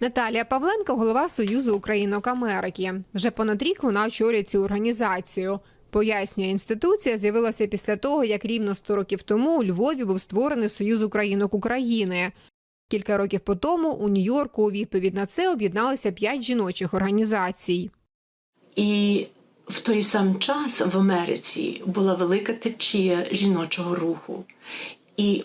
Наталія Павленко, голова Союзу Українок Америки. Вже понад рік вона очолює цю організацію. Пояснює, інституція з'явилася після того, як рівно 100 років тому у Львові був створений Союз Українок України. Кілька років по тому у Нью-Йорку у відповідь на це об'єдналися п'ять жіночих організацій. І в той сам час в Америці була велика течія жіночого руху. І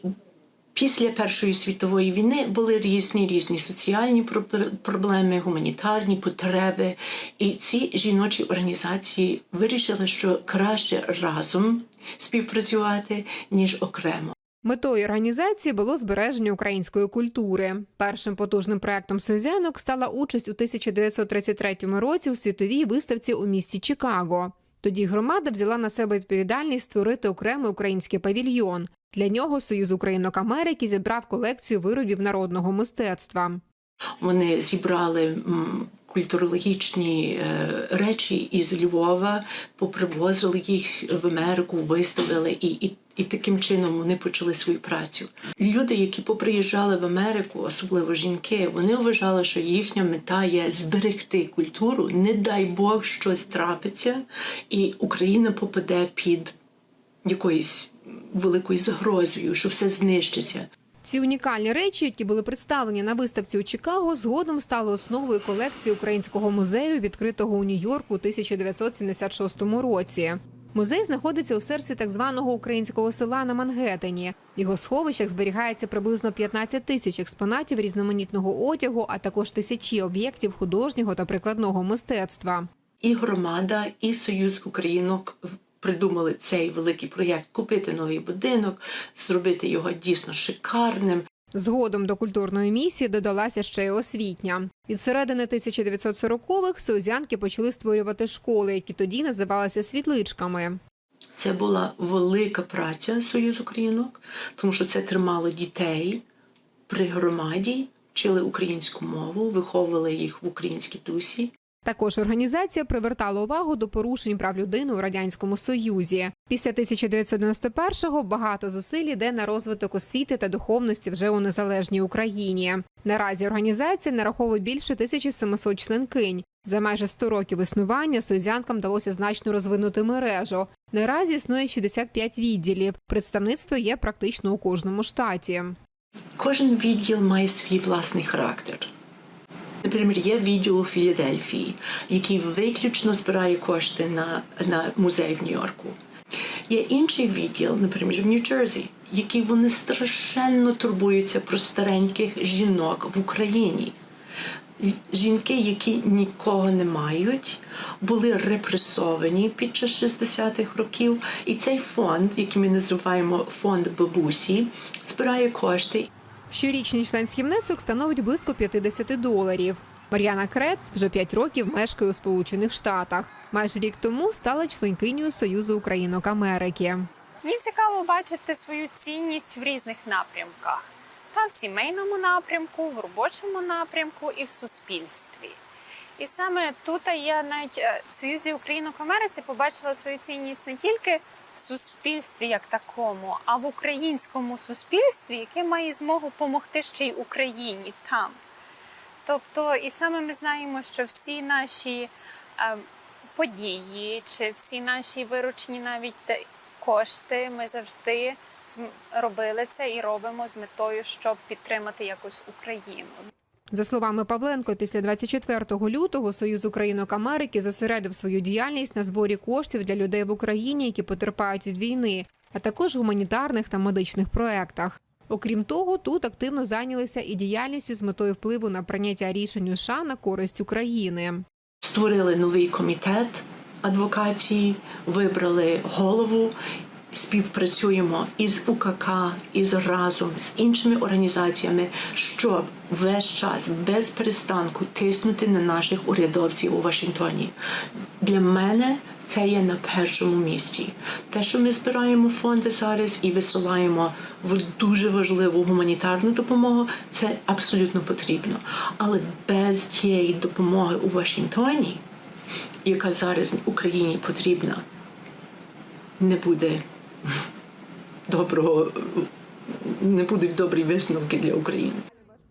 після Першої світової війни були різні різні соціальні проб- проблеми, гуманітарні потреби. І ці жіночі організації вирішили, що краще разом співпрацювати, ніж окремо. Метою організації було збереження української культури. Першим потужним проектом союзянок стала участь у 1933 році у світовій виставці у місті Чикаго. Тоді громада взяла на себе відповідальність створити окремий український павільйон. Для нього Союз Українок Америки зібрав колекцію виробів народного мистецтва. Вони зібрали культурологічні е, речі із Львова, попривозили їх в Америку, виставили і, і, і таким чином вони почали свою працю. Люди, які поприїжджали в Америку, особливо жінки, вони вважали, що їхня мета є зберегти культуру. Не дай Бог щось трапиться, і Україна попаде під якоюсь великою загрозою, що все знищиться. Ці унікальні речі, які були представлені на виставці у Чикаго, згодом стали основою колекції українського музею, відкритого у Нью-Йорку у 1976 році. Музей знаходиться у серці так званого українського села на Мангеттені. В його сховищах зберігається приблизно 15 тисяч експонатів різноманітного одягу, а також тисячі об'єктів художнього та прикладного мистецтва. І громада, і Союз Українок придумали цей великий проєкт купити новий будинок, зробити його дійсно шикарним. Згодом до культурної місії додалася ще й освітня. Від середини 1940-х союзянки почали створювати школи, які тоді називалися світличками. Це була велика праця Союз Українок, тому що це тримало дітей при громаді, вчили українську мову, виховували їх в українській дусі. Також організація привертала увагу до порушень прав людини у радянському союзі. Після 1991-го багато зусиль йде на розвиток освіти та духовності вже у незалежній Україні. Наразі організація нараховує більше 1700 членкинь. За майже 100 років існування союзянкам вдалося значно розвинути мережу. Наразі існує 65 відділів. Представництво є практично у кожному штаті. Кожен відділ має свій власний характер. Наприклад, є відділ у Філадельфії, який виключно збирає кошти на, на музей в Нью-Йорку. Є інший відділ, наприклад, в Нью-Джерсі, який вони страшенно турбуються про стареньких жінок в Україні. Жінки, які нікого не мають, були репресовані під час 60-х років. І цей фонд, який ми називаємо фонд бабусі, збирає кошти Щорічний членський внесок становить близько 50 доларів. Мар'яна Крец вже 5 років мешкає у Сполучених Штатах. Майже рік тому стала членкинею Союзу Українок Америки. Мені цікаво бачити свою цінність в різних напрямках: та в сімейному напрямку, в робочому напрямку і в суспільстві. І саме тут я навіть е, в Союзі Українок Америці побачила свою цінність не тільки суспільстві як такому, а в українському суспільстві, яке має змогу допомогти ще й Україні там. Тобто, і саме ми знаємо, що всі наші е, події, чи всі наші виручені навіть кошти, ми завжди робили це і робимо з метою, щоб підтримати якось Україну. За словами Павленко, після 24 лютого Союз Українок Америки зосередив свою діяльність на зборі коштів для людей в Україні, які потерпають від війни, а також гуманітарних та медичних проектах. Окрім того, тут активно зайнялися і діяльністю з метою впливу на прийняття рішень США на користь України. створили новий комітет адвокації, вибрали голову. Співпрацюємо із УКК, із разом з іншими організаціями, щоб весь час без перестанку тиснути на наших урядовців у Вашингтоні. Для мене це є на першому місці. Те, що ми збираємо фонди зараз і висилаємо в дуже важливу гуманітарну допомогу, це абсолютно потрібно. Але без тієї допомоги у Вашингтоні, яка зараз Україні потрібна, не буде доброго, не будуть добрі висновки для України.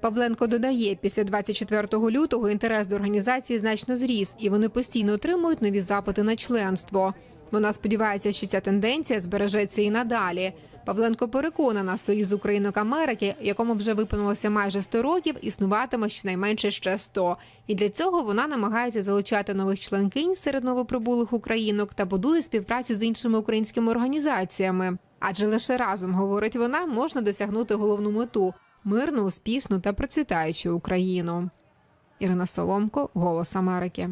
Павленко додає, після 24 лютого інтерес до організації значно зріс, і вони постійно отримують нові запити на членство. Вона сподівається, що ця тенденція збережеться і надалі. Павленко переконана, Союз Українок Америки, якому вже виповнилося майже 100 років, існуватиме щонайменше ще 100. І для цього вона намагається залучати нових членкинь серед новоприбулих українок та будує співпрацю з іншими українськими організаціями. Адже лише разом, говорить вона, можна досягнути головну мету мирну, успішну та процвітаючу Україну. Ірина Соломко, Голос Америки.